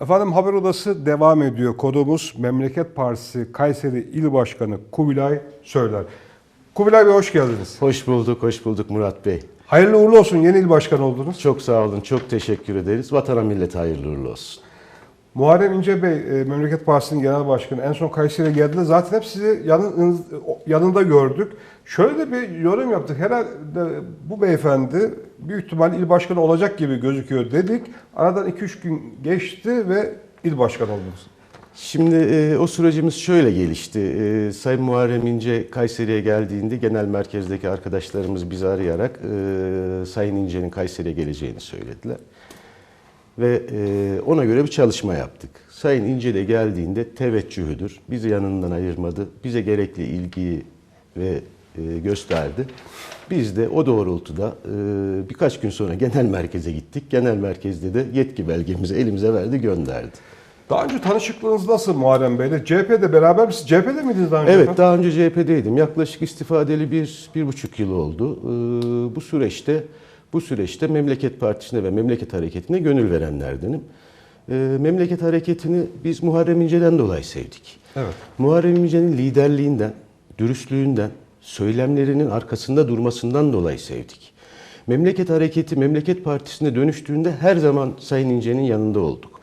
Efendim haber odası devam ediyor. Kodumuz Memleket Partisi Kayseri İl Başkanı Kubilay Söyler. Kubilay Bey hoş geldiniz. Hoş bulduk, hoş bulduk Murat Bey. Hayırlı uğurlu olsun yeni il başkanı oldunuz. Çok sağ olun, çok teşekkür ederiz. Vatana millete hayırlı uğurlu olsun. Muharrem İnce Bey, e, Memleket Partisi'nin genel başkanı en son Kayseri'ye geldiğinde zaten hep sizi yanınız, yanında gördük. Şöyle bir yorum yaptık. Herhalde bu beyefendi büyük ihtimal il başkanı olacak gibi gözüküyor dedik. Aradan 2-3 gün geçti ve il başkanı oldunuz. Şimdi e, o sürecimiz şöyle gelişti. E, Sayın Muharrem İnce Kayseri'ye geldiğinde genel merkezdeki arkadaşlarımız bizi arayarak e, Sayın İnce'nin Kayseri'ye geleceğini söylediler. Ve e, ona göre bir çalışma yaptık. Sayın İnce de geldiğinde teveccühüdür. Bizi yanından ayırmadı. Bize gerekli ilgiyi ve gösterdi. Biz de o doğrultuda e, birkaç gün sonra genel merkeze gittik. Genel merkezde de yetki belgemizi elimize verdi, gönderdi. Daha önce tanışıklığınız nasıl Muharrem Bey'le? CHP'de beraber misiniz? CHP'de miydiniz daha önce? Evet, daha önce CHP'deydim. Yaklaşık istifadeli bir, bir buçuk yıl oldu. Ee, bu süreçte bu süreçte Memleket Partisi'ne ve Memleket Hareketi'ne gönül verenlerdenim. Ee, Memleket Hareketi'ni biz Muharrem İnce'den dolayı sevdik. Evet. Muharrem İnce'nin liderliğinden, dürüstlüğünden, söylemlerinin arkasında durmasından dolayı sevdik. Memleket Hareketi, Memleket Partisi'ne dönüştüğünde her zaman Sayın İnce'nin yanında olduk.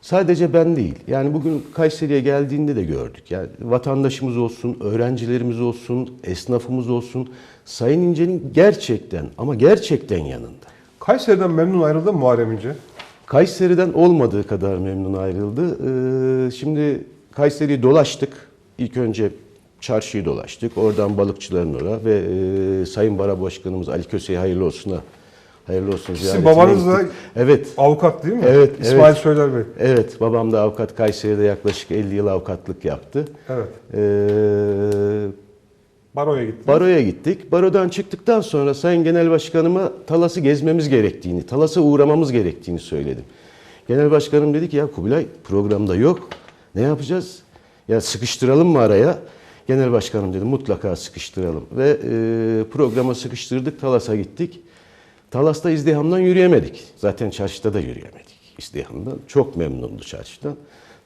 Sadece ben değil. Yani bugün Kayseri'ye geldiğinde de gördük. Yani vatandaşımız olsun, öğrencilerimiz olsun, esnafımız olsun. Sayın İnce'nin gerçekten ama gerçekten yanında. Kayseri'den memnun ayrıldı mı Muharrem İnce? Kayseri'den olmadığı kadar memnun ayrıldı. Ee, şimdi Kayseri'yi dolaştık. İlk önce çarşıyı dolaştık. Oradan balıkçıların oraya ve e, Sayın Bara Başkanımız Ali Köse'ye hayırlı olsun'a hayırlı olsun Sizin ziyaretine babanız da gittik. Evet. avukat değil mi? Evet, İsmail evet. Söyler Bey. Evet, babam da avukat. Kayseri'de yaklaşık 50 yıl avukatlık yaptı. Evet. Ee, Baro'ya gitti. baroya gittik. Barodan çıktıktan sonra Sayın Genel Başkanıma Talas'ı gezmemiz gerektiğini, Talas'a uğramamız gerektiğini söyledim. Genel Başkanım dedi ki ya Kubilay programda yok. Ne yapacağız? Ya sıkıştıralım mı araya? Genel Başkanım dedi mutlaka sıkıştıralım. Ve e, programa sıkıştırdık, Talas'a gittik. Talas'ta izdihamdan yürüyemedik. Zaten çarşıda da yürüyemedik izdihamdan. Çok memnundu çarşıdan.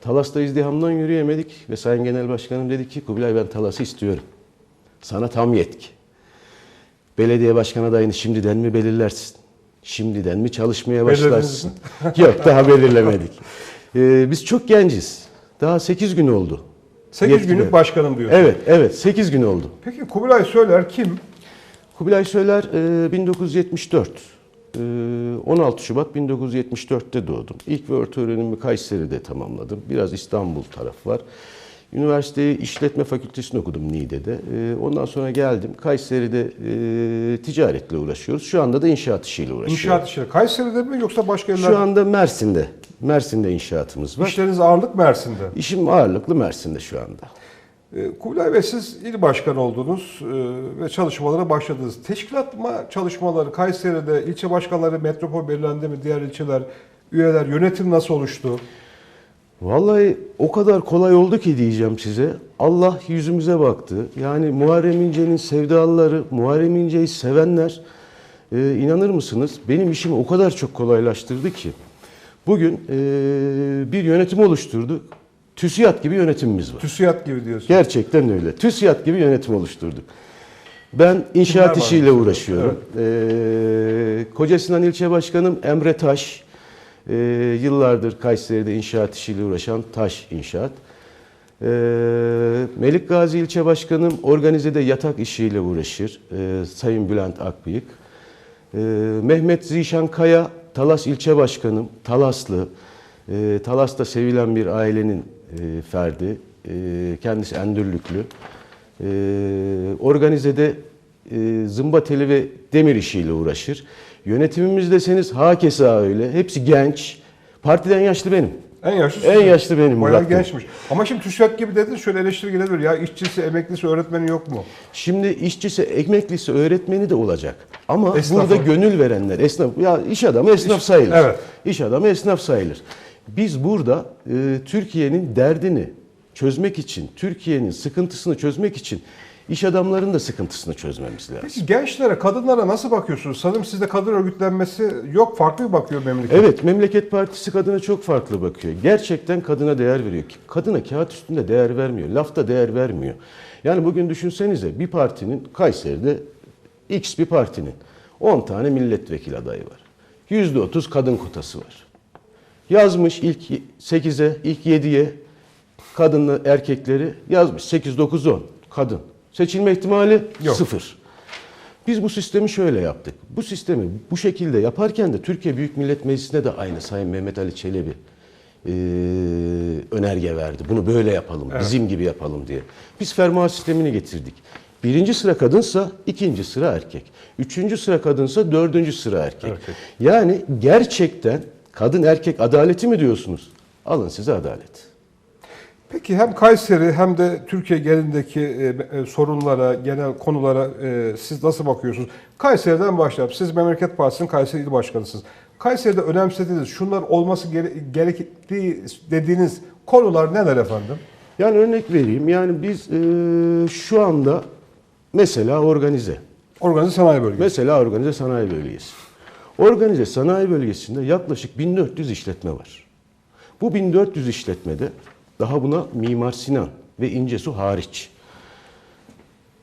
Talas'ta izdihamdan yürüyemedik ve Sayın Genel Başkanım dedi ki Kubilay ben Talas'ı istiyorum. Sana tam yetki. Belediye başkan adayını şimdiden mi belirlersin? Şimdiden mi çalışmaya başlarsın? Yok daha belirlemedik. Ee, biz çok genciz. Daha 8 gün oldu. 8 Yetki günlük başkanım diyorsun. Evet, evet 8 gün oldu. Peki Kubilay Söyler kim? Kubilay Söyler e, 1974. e, 16 Şubat 1974'te doğdum. İlk ve orta öğrenimi Kayseri'de tamamladım. Biraz İstanbul tarafı var. Üniversiteyi işletme fakültesini okudum Niğde'de. E, Ondan sonra geldim. Kayseri'de e, ticaretle uğraşıyoruz. Şu anda da inşaat işiyle uğraşıyoruz. İnşaat işleri. Kayseri'de mi yoksa başka yerlerde? Şu anda Mersin'de. Mersin'de inşaatımız var. İşleriniz ağırlık Mersin'de. İşim ağırlıklı Mersin'de şu anda. Ee, Kubilay Bey siz il başkanı oldunuz e, ve çalışmalara başladınız. Teşkilatma çalışmaları Kayseri'de ilçe başkanları metropol belirlendi mi? Diğer ilçeler, üyeler, yönetim nasıl oluştu? Vallahi o kadar kolay oldu ki diyeceğim size. Allah yüzümüze baktı. Yani Muharrem İnce'nin sevdalıları, Muharrem İnce'yi sevenler e, inanır mısınız? Benim işimi o kadar çok kolaylaştırdı ki. Bugün e, bir yönetim oluşturduk. TÜSİAD gibi yönetimimiz var. TÜSİAD gibi diyorsun. Gerçekten öyle. TÜSİAD gibi yönetim oluşturduk. Ben Kimler inşaat var işiyle uğraşıyorum. Ee, Kocasinan İlçe Başkanım Emre Taş. Ee, yıllardır Kayseri'de inşaat işiyle uğraşan Taş İnşaat. Ee, Melik Gazi İlçe Başkanım organizede yatak işiyle uğraşır. Ee, Sayın Bülent Akbıyık. Ee, Mehmet Zişan Kaya, Talas İlçe Başkanım, Talaslı. Ee, Talas'ta sevilen bir ailenin e, ferdi. Ee, kendisi Endürlüklü. Ee, organizede e, zımba teli ve demir işiyle uğraşır. Yönetimimiz deseniz hakeza öyle. Hepsi genç. Partiden yaşlı benim. En yaşlı En yaşlı benim Bayağı Murat Bey. gençmiş. Ama şimdi TÜSİAD gibi dediniz şöyle eleştiri gelebilir. Ya işçisi, emeklisi, öğretmeni yok mu? Şimdi işçisi, emeklisi, öğretmeni de olacak. Ama Esnafı. burada gönül verenler, esnaf, ya iş adamı esnaf sayılır. evet. İş adamı esnaf sayılır. Biz burada e, Türkiye'nin derdini çözmek için, Türkiye'nin sıkıntısını çözmek için İş adamlarının da sıkıntısını çözmemiz lazım. Peki gençlere, kadınlara nasıl bakıyorsunuz? Sanırım sizde kadın örgütlenmesi yok, farklı bir bakıyor memleket. Evet, Memleket Partisi kadına çok farklı bakıyor. Gerçekten kadına değer veriyor. Kadına kağıt üstünde değer vermiyor, lafta değer vermiyor. Yani bugün düşünsenize bir partinin, Kayseri'de X bir partinin 10 tane milletvekili adayı var. %30 kadın kotası var. Yazmış ilk 8'e, ilk 7'ye kadınlı erkekleri yazmış. 8, 9, 10 kadın. Seçilme ihtimali Yok. sıfır. Biz bu sistemi şöyle yaptık. Bu sistemi bu şekilde yaparken de Türkiye Büyük Millet Meclisi'ne de aynı Sayın Mehmet Ali Çelebi eee, önerge verdi. Bunu böyle yapalım, bizim gibi yapalım diye. Biz fermuar sistemini getirdik. Birinci sıra kadınsa ikinci sıra erkek. Üçüncü sıra kadınsa dördüncü sıra erkek. Erkek. Yani gerçekten kadın erkek adaleti mi diyorsunuz? Alın size adalet. Peki hem Kayseri hem de Türkiye genelindeki e, e, sorunlara, genel konulara e, siz nasıl bakıyorsunuz? Kayseri'den başlayalım. Siz Memleket Partisi'nin Kayseri İl Başkanısınız. Kayseri'de önemsediğiniz, şunlar olması gere- gerektiği dediğiniz konular neler efendim? Yani örnek vereyim. Yani biz eee, şu anda mesela organize. Organize sanayi bölgesi. Mesela organize sanayi bölgesi. Organize sanayi bölgesinde yaklaşık 1400 işletme var. Bu 1400 işletmede daha buna Mimar Sinan ve İncesu hariç.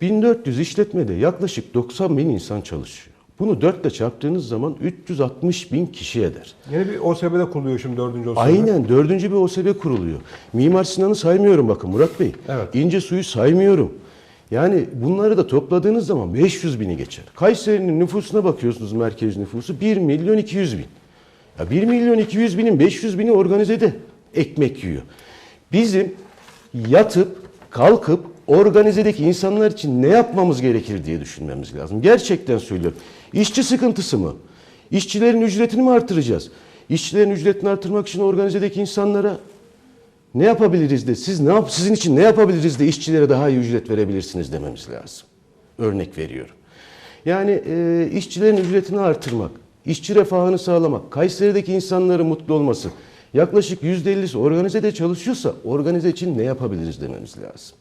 1400 işletmede yaklaşık 90 bin insan çalışıyor. Bunu 4 ile çarptığınız zaman 360 bin kişi eder. Yeni bir OSB'de kuruluyor şimdi dördüncü OSB. Aynen dördüncü bir OSB kuruluyor. Mimar Sinan'ı saymıyorum bakın Murat Bey. Evet. İnce suyu saymıyorum. Yani bunları da topladığınız zaman 500 bini geçer. Kayseri'nin nüfusuna bakıyorsunuz merkez nüfusu 1 milyon 200 bin. Ya 1 milyon 200 binin 500 bini organizede ekmek yiyor. Bizim yatıp kalkıp organizedeki insanlar için ne yapmamız gerekir diye düşünmemiz lazım. Gerçekten söylüyorum. İşçi sıkıntısı mı? İşçilerin ücretini mi artıracağız? İşçilerin ücretini artırmak için organizedeki insanlara ne yapabiliriz de siz ne yap sizin için ne yapabiliriz de işçilere daha iyi ücret verebilirsiniz dememiz lazım. Örnek veriyorum. Yani e, işçilerin ücretini artırmak, işçi refahını sağlamak, Kayseri'deki insanların mutlu olması, yaklaşık %50'si organizede çalışıyorsa organize için ne yapabiliriz dememiz lazım.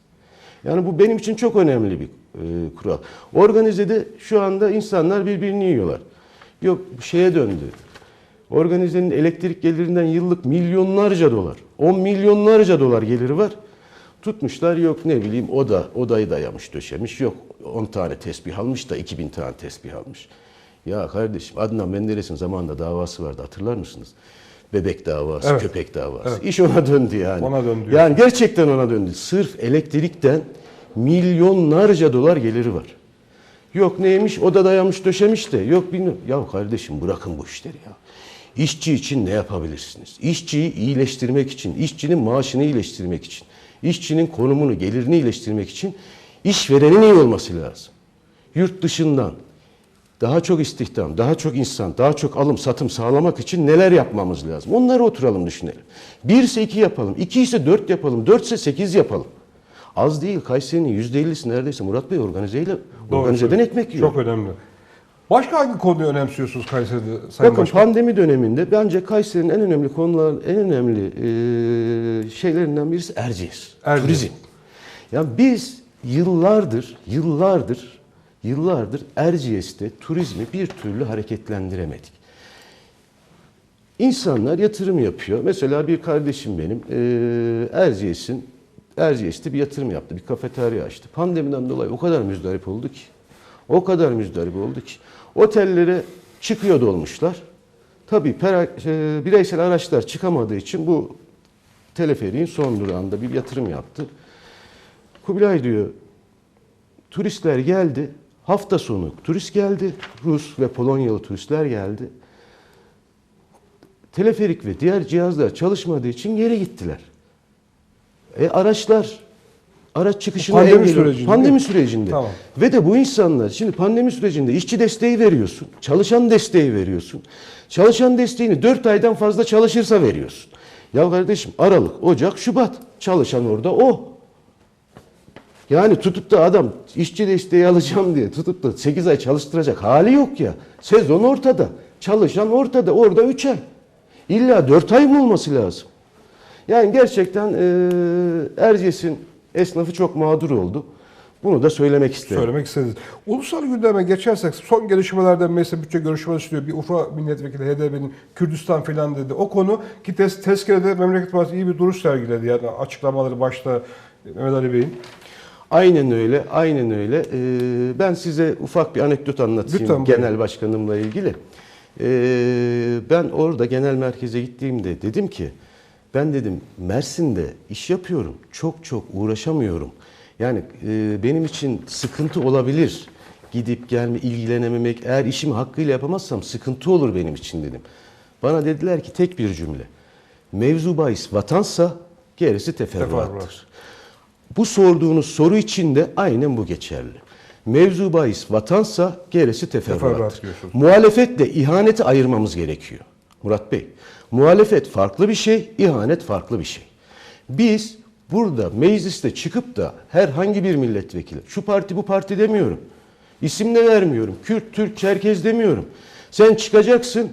Yani bu benim için çok önemli bir e, kural. Organizede şu anda insanlar birbirini yiyorlar. Yok şeye döndü. Organizenin elektrik gelirinden yıllık milyonlarca dolar, 10 milyonlarca dolar geliri var. Tutmuşlar yok ne bileyim o da odayı dayamış döşemiş. Yok 10 tane tesbih almış da 2000 tane tesbih almış. Ya kardeşim Adnan Menderes'in zamanında davası vardı hatırlar mısınız? Bebek davası, Evet. köpek davası. Evet. İş ona döndü yani. Ona döndü. Yani gerçekten ona döndü. Sırf elektrikten milyonlarca dolar geliri var. Yok neymiş o da dayamış döşemiş de yok bilmiyorum. Ya kardeşim bırakın bu işleri ya. İşçi için ne yapabilirsiniz? İşçiyi iyileştirmek için, işçinin maaşını iyileştirmek için, işçinin konumunu, gelirini iyileştirmek için işverenin iyi olması lazım. Yurt dışından daha çok istihdam, daha çok insan, daha çok alım satım sağlamak için neler yapmamız lazım? Onları oturalım düşünelim. Bir ise iki yapalım, iki ise dört yapalım, dört ise sekiz yapalım. Az değil Kayseri'nin yüzde ellisi neredeyse Murat Bey organizeyle, Doğru organizeden ekmek yiyor. Çok önemli. Başka hangi konuyu önemsiyorsunuz Kayseri'de Sayın Bakın Başkan? pandemi döneminde bence Kayseri'nin en önemli konuların en önemli e, şeylerinden birisi Erciyes. Erciyes. Turizm. Ya biz yıllardır, yıllardır, yıllardır Erciyes'te turizmi bir türlü hareketlendiremedik. İnsanlar yatırım yapıyor. Mesela bir kardeşim benim e, Erciyes'in Erciyes'te bir yatırım yaptı. Bir kafeterya açtı. Pandemiden dolayı o kadar müzdarip oldu ki. O kadar müzdarip oldu ki. Otellere çıkıyor dolmuşlar. Tabii pera- e, bireysel araçlar çıkamadığı için bu teleferiğin son durağında bir yatırım yaptı. Kubilay diyor turistler geldi. Hafta sonu turist geldi. Rus ve Polonyalı turistler geldi. Teleferik ve diğer cihazlar çalışmadığı için geri gittiler. E araçlar araç çıkışına Pandemi engel- sürecinde Pandemi sürecinde. Tamam. Ve de bu insanlar şimdi pandemi sürecinde işçi desteği veriyorsun. Çalışan desteği veriyorsun. Çalışan desteğini 4 aydan fazla çalışırsa veriyorsun. Ya kardeşim Aralık, Ocak, Şubat çalışan orada o. Yani tutup da adam işçi desteği alacağım diye tutup da 8 ay çalıştıracak hali yok ya. Sezon ortada. Çalışan ortada. Orada 3 ay. İlla 4 ay mı olması lazım? Yani gerçekten eee Erciyes'in esnafı çok mağdur oldu. Bunu da söylemek isterim. Söylemek istediniz. Ulusal gündeme geçersek son gelişmelerden mesela bütçe görüşmesi istiyor. Bir Ufa milletvekili HDP'nin Kürdistan filan dedi. O konu ki tes, tezkerede Memleket Partisi iyi bir duruş sergiledi. Yani açıklamaları başta Mehmet Ali Bey'in. Aynen öyle, aynen öyle. Ee, ben size ufak bir anekdot anlatayım Lütfen, buyurun. genel başkanımla ilgili. Ee, ben orada genel merkeze gittiğimde dedim ki, ben dedim Mersin'de iş yapıyorum, çok çok uğraşamıyorum. Yani e, benim için sıkıntı olabilir. Gidip gelme, ilgilenememek, eğer işimi hakkıyla yapamazsam sıkıntı olur benim için dedim. Bana dediler ki tek bir cümle. Mevzu bahis vatansa gerisi teferruattır. Teferruat. Bu sorduğunuz soru için de aynen bu geçerli. Mevzu bahis vatansa gerisi Teferruat. Muhalefetle ihaneti ayırmamız gerekiyor. Murat Bey, muhalefet farklı bir şey, ihanet farklı bir şey. Biz burada mecliste çıkıp da herhangi bir milletvekili, şu parti bu parti demiyorum. İsim de vermiyorum. Kürt, Türk, Çerkez demiyorum. Sen çıkacaksın,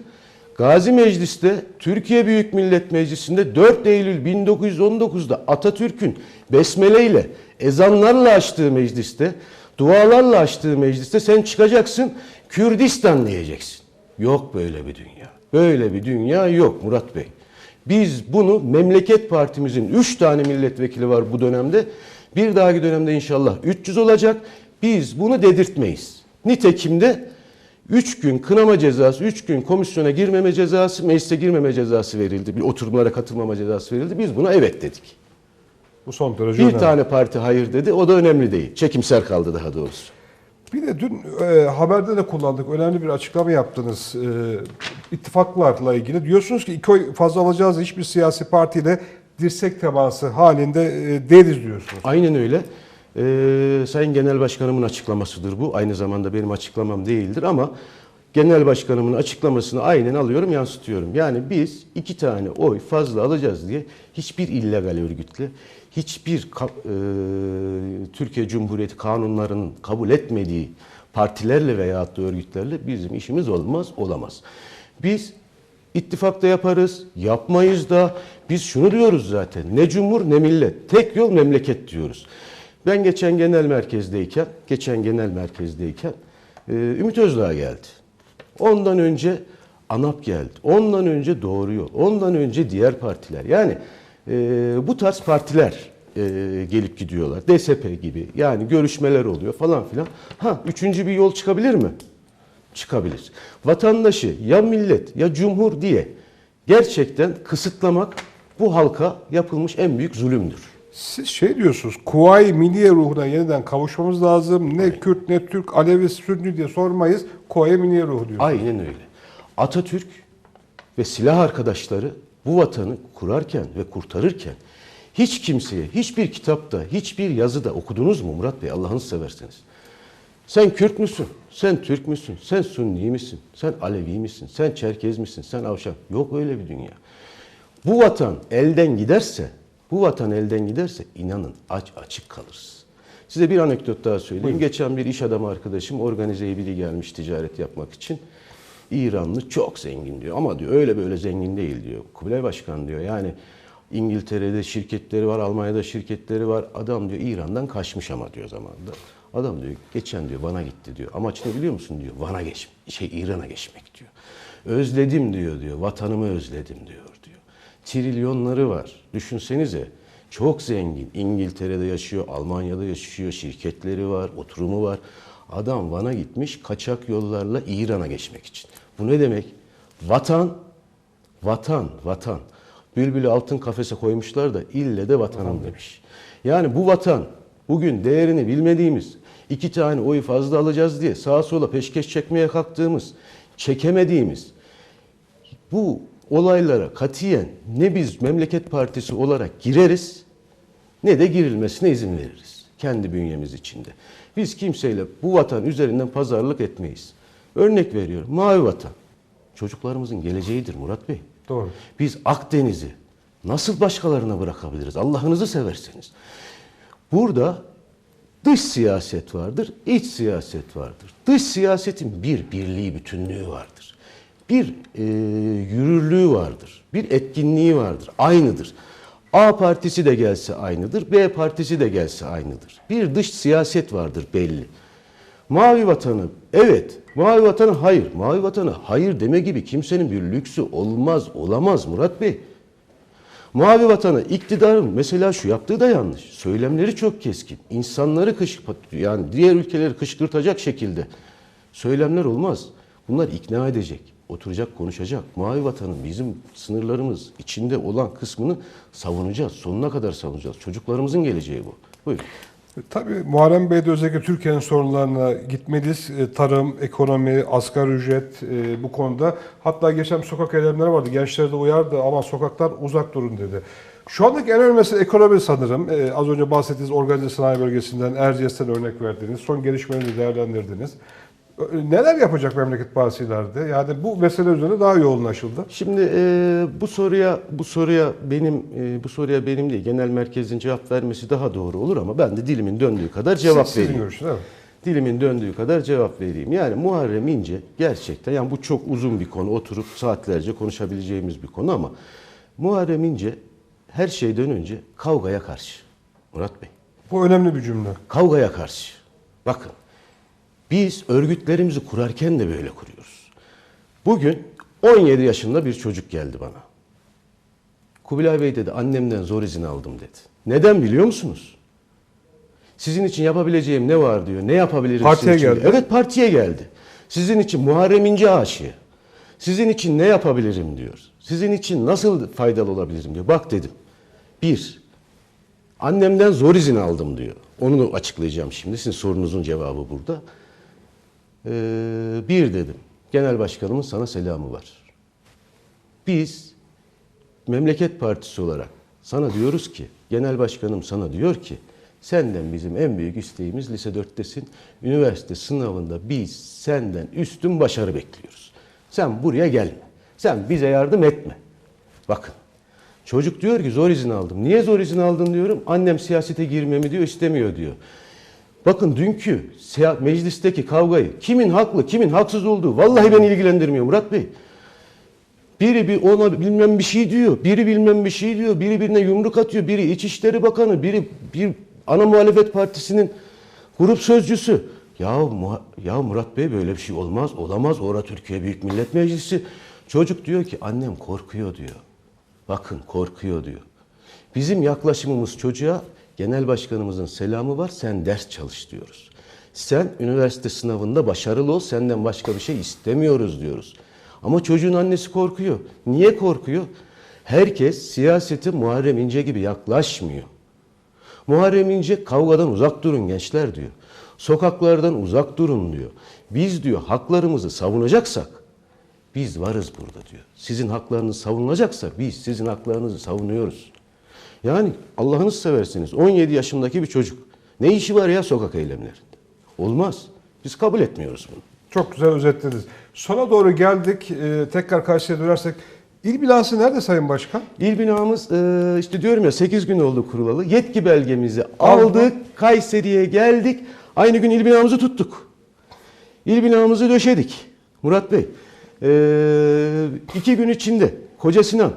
Gazi Meclis'te, Türkiye Büyük Millet Meclisi'nde 4 Eylül 1919'da Atatürk'ün besmeleyle, ezanlarla açtığı mecliste, dualarla açtığı mecliste sen çıkacaksın, Kürdistan diyeceksin. Yok böyle bir dünya. Böyle bir dünya yok Murat Bey. Biz bunu Memleket Partimizin 3 tane milletvekili var bu dönemde. Bir dahaki dönemde inşallah 300 olacak. Biz bunu dedirtmeyiz. Nitekim de 3 gün kınama cezası, 3 gün komisyona girmeme cezası, meclise girmeme cezası verildi. Bir oturumlara katılmama cezası verildi. Biz buna evet dedik. Bu son derece Bir önemli. tane parti hayır dedi. O da önemli değil. Çekimser kaldı daha doğrusu. Bir de dün e, haberde de kullandık. Önemli bir açıklama yaptınız. E, ittifaklarla ilgili. Diyorsunuz ki iki oy fazla alacağız hiçbir siyasi partiyle dirsek teması halinde e, değiliz diyorsunuz. Aynen öyle. Ee, Sayın Genel Başkanımın açıklamasıdır bu. Aynı zamanda benim açıklamam değildir ama Genel Başkanımın açıklamasını aynen alıyorum, yansıtıyorum. Yani biz iki tane oy fazla alacağız diye hiçbir illegal örgütle, hiçbir e, Türkiye Cumhuriyeti kanunlarının kabul etmediği partilerle veya da örgütlerle bizim işimiz olmaz, olamaz. Biz İttifakta yaparız, yapmayız da biz şunu diyoruz zaten. Ne cumhur ne millet. Tek yol memleket diyoruz. Ben geçen genel merkezdeyken, geçen genel merkezdeyken e, Ümit Özdağ geldi. Ondan önce ANAP geldi. Ondan önce Doğru Yol. Ondan önce diğer partiler. Yani e, bu tarz partiler e, gelip gidiyorlar. DSP gibi. Yani görüşmeler oluyor falan filan. Ha üçüncü bir yol çıkabilir mi? çıkabilir. Vatandaşı ya millet ya cumhur diye gerçekten kısıtlamak bu halka yapılmış en büyük zulümdür. Siz şey diyorsunuz, Kuvayi Milliye ruhuna yeniden kavuşmamız lazım. Ne Kürt ne Türk, Alevi, Sünni diye sormayız. Kuvayi Milliye ruhu diyor. Aynen öyle. Atatürk ve silah arkadaşları bu vatanı kurarken ve kurtarırken hiç kimseye, hiçbir kitapta, hiçbir yazıda okudunuz mu Murat Bey Allah'ını severseniz? Sen Kürt müsün? Sen Türk müsün? Sen Sünni misin? Sen Alevi misin? Sen Çerkez misin? Sen Avşar. Yok öyle bir dünya. Bu vatan elden giderse, bu vatan elden giderse inanın aç açık kalırız. Size bir anekdot daha söyleyeyim. Geçen bir iş adamı arkadaşım organize biri gelmiş ticaret yapmak için. İranlı çok zengin diyor ama diyor öyle böyle zengin değil diyor. Kubilay Başkan diyor yani İngiltere'de şirketleri var, Almanya'da şirketleri var. Adam diyor İran'dan kaçmış ama diyor zamanında. Adam diyor geçen diyor Van'a gitti diyor. Amaç ne biliyor musun diyor. Van'a geç, şey İran'a geçmek diyor. Özledim diyor diyor. Vatanımı özledim diyor. Trilyonları var. Düşünsenize. Çok zengin. İngiltere'de yaşıyor, Almanya'da yaşıyor, şirketleri var, oturumu var. Adam Van'a gitmiş kaçak yollarla İran'a geçmek için. Bu ne demek? Vatan, vatan, vatan. Bülbülü altın kafese koymuşlar da ille de vatanım demiş. Yani bu vatan bugün değerini bilmediğimiz, iki tane oyu fazla alacağız diye sağa sola peşkeş çekmeye kalktığımız, çekemediğimiz, bu olaylara katiyen ne biz memleket partisi olarak gireriz ne de girilmesine izin veririz. Kendi bünyemiz içinde. Biz kimseyle bu vatan üzerinden pazarlık etmeyiz. Örnek veriyorum. Mavi vatan. Çocuklarımızın geleceğidir Murat Bey. Doğru. Biz Akdeniz'i nasıl başkalarına bırakabiliriz? Allah'ınızı severseniz. Burada dış siyaset vardır, iç siyaset vardır. Dış siyasetin bir birliği, bütünlüğü vardır. Bir e, yürürlüğü vardır, bir etkinliği vardır, aynıdır. A partisi de gelse aynıdır, B partisi de gelse aynıdır. Bir dış siyaset vardır belli. Mavi vatanı evet, mavi vatanı hayır. Mavi vatanı hayır deme gibi kimsenin bir lüksü olmaz, olamaz Murat Bey. Mavi vatanı iktidarın mesela şu yaptığı da yanlış. Söylemleri çok keskin. İnsanları kışkırt yani diğer ülkeleri kışkırtacak şekilde söylemler olmaz. Bunlar ikna edecek, oturacak, konuşacak. Mavi vatanın bizim sınırlarımız içinde olan kısmını savunacağız. Sonuna kadar savunacağız. Çocuklarımızın geleceği bu. Buyurun. Tabii Muharrem Bey de özellikle Türkiye'nin sorunlarına gitmeliyiz. E, Tarım, ekonomi, asgari ücret e, bu konuda. Hatta geçen sokak eylemleri vardı. Gençler de uyardı ama sokaklar uzak durun dedi. Şu andaki en önemli mesele ekonomi sanırım. E, az önce bahsettiğiniz organize sanayi bölgesinden, Erciyes'ten örnek verdiniz. Son gelişmeleri değerlendirdiniz. Neler yapacak memleket partilerde? Yani bu mesele üzerine daha yoğunlaşıldı. Şimdi e, bu soruya bu soruya benim e, bu soruya benim değil genel merkezin cevap vermesi daha doğru olur ama ben de dilimin döndüğü kadar cevap Siz- Sizin vereyim. görüşünüz evet. Dilimin döndüğü kadar cevap vereyim. Yani Muharrem İnce gerçekten yani bu çok uzun bir konu oturup saatlerce konuşabileceğimiz bir konu ama Muharrem İnce her şeyden önce kavgaya karşı. Murat Bey. Bu önemli bir cümle. Kavgaya karşı. Bakın biz örgütlerimizi kurarken de böyle kuruyoruz. Bugün 17 yaşında bir çocuk geldi bana. Kubilay Bey dedi annemden zor izin aldım dedi. Neden biliyor musunuz? Sizin için yapabileceğim ne var diyor. Ne yapabilirim Partiye sizin için? geldi. Evet partiye geldi. Sizin için Muharrem İnce aşığı. Sizin için ne yapabilirim diyor. Sizin için nasıl faydalı olabilirim diyor. Bak dedim. Bir, Annemden zor izin aldım diyor. Onu açıklayacağım şimdi. Sizin sorunuzun cevabı burada. Ee, bir dedim. Genel başkanımın sana selamı var. Biz memleket partisi olarak sana diyoruz ki, genel başkanım sana diyor ki, senden bizim en büyük isteğimiz lise 4'tesin. Üniversite sınavında biz senden üstün başarı bekliyoruz. Sen buraya gelme. Sen bize yardım etme. Bakın Çocuk diyor ki zor izin aldım. Niye zor izin aldın diyorum. Annem siyasete girmemi diyor istemiyor diyor. Bakın dünkü meclisteki kavgayı kimin haklı kimin haksız olduğu vallahi beni ilgilendirmiyor Murat Bey. Biri bir ona bilmem bir şey diyor. Biri bilmem bir şey diyor. Biri birine yumruk atıyor. Biri İçişleri Bakanı, biri bir ana muhalefet partisinin grup sözcüsü. Ya, ya Murat Bey böyle bir şey olmaz, olamaz. Ora Türkiye Büyük Millet Meclisi. Çocuk diyor ki annem korkuyor diyor. Bakın korkuyor diyor. Bizim yaklaşımımız çocuğa genel başkanımızın selamı var sen ders çalış diyoruz. Sen üniversite sınavında başarılı ol senden başka bir şey istemiyoruz diyoruz. Ama çocuğun annesi korkuyor. Niye korkuyor? Herkes siyaseti Muharrem İnce gibi yaklaşmıyor. Muharrem İnce kavgadan uzak durun gençler diyor. Sokaklardan uzak durun diyor. Biz diyor haklarımızı savunacaksak biz varız burada diyor. Sizin haklarınız savunulacaksa biz sizin haklarınızı savunuyoruz. Yani Allah'ını seversiniz 17 yaşındaki bir çocuk. Ne işi var ya sokak eylemlerinde? Olmaz. Biz kabul etmiyoruz bunu. Çok güzel özetlediniz. Sona doğru geldik. Ee, tekrar Kayseri'ye dönersek. İl binası nerede Sayın Başkan? İl binamız e, işte diyorum ya 8 gün oldu kurulalı. Yetki belgemizi Aldı. aldık. Kayseri'ye geldik. Aynı gün il binamızı tuttuk. İl binamızı döşedik. Murat Bey. e, iki gün içinde Koca Sinan,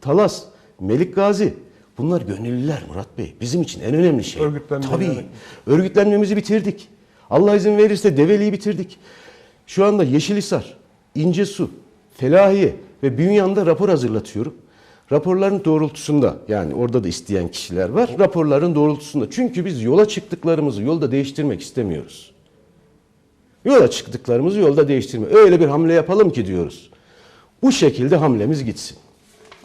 Talas, Melik Gazi bunlar gönüllüler Murat Bey. Bizim için en önemli şey. Örgütlenme Tabii. yani. Örgütlenmemizi bitirdik. Allah izin verirse Develi'yi bitirdik. Şu anda Yeşilhisar, İncesu, Felahiye ve Bünyan'da rapor hazırlatıyorum. Raporların doğrultusunda yani orada da isteyen kişiler var. Raporların doğrultusunda. Çünkü biz yola çıktıklarımızı yolda değiştirmek istemiyoruz. Yola çıktıklarımızı yolda değiştirme. Öyle bir hamle yapalım ki diyoruz. Bu şekilde hamlemiz gitsin.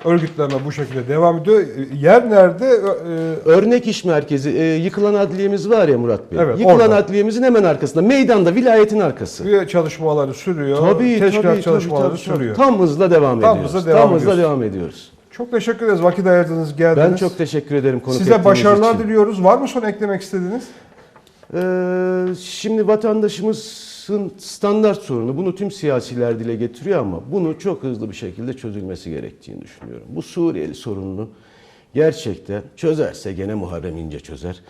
Örgütlenme bu şekilde devam ediyor. Yer nerede? Ee, Örnek iş merkezi, e, yıkılan adliyemiz var ya Murat Bey. Evet, yıkılan orada. adliyemizin hemen arkasında, meydanda, vilayetin arkası. Üye çalışmaları sürüyor. Tabii, Teşkilat tabii, çalışmaları tabii, tabii. sürüyor. Tam hızla devam Tam ediyoruz. hızla devam Tam hızla devam ediyoruz. Çok teşekkür ederiz. Vakit ayırdınız, geldiniz. Ben çok teşekkür ederim konuk Size başarılar için. diliyoruz. Var mı son eklemek istediğiniz? Ee, şimdi vatandaşımızın standart sorunu, bunu tüm siyasiler dile getiriyor ama bunu çok hızlı bir şekilde çözülmesi gerektiğini düşünüyorum. Bu Suriyeli sorununu gerçekten çözerse gene Muharrem İnce çözer.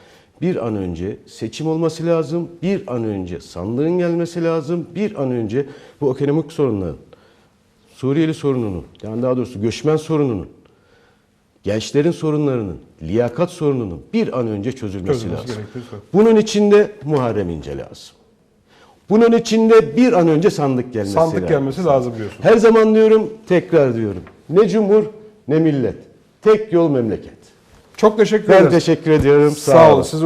Bir an önce seçim olması lazım, bir an önce sandığın gelmesi lazım, bir an önce bu ekonomik sorunların, Suriyeli sorununun, yani daha doğrusu göçmen sorununun gençlerin sorunlarının, liyakat sorununun bir an önce çözülmesi, Çözülmesi lazım. söylüyor. Bunun içinde Muharrem İnce lazım. Bunun içinde bir an önce sandık gelmesi Sandık lazım. gelmesi lazım diyorsun. Her zaman diyorum, tekrar diyorum. Ne cumhur ne millet. Tek yol memleket. Çok teşekkür Ben ederiz. teşekkür ediyorum. Sağ olun. Sizi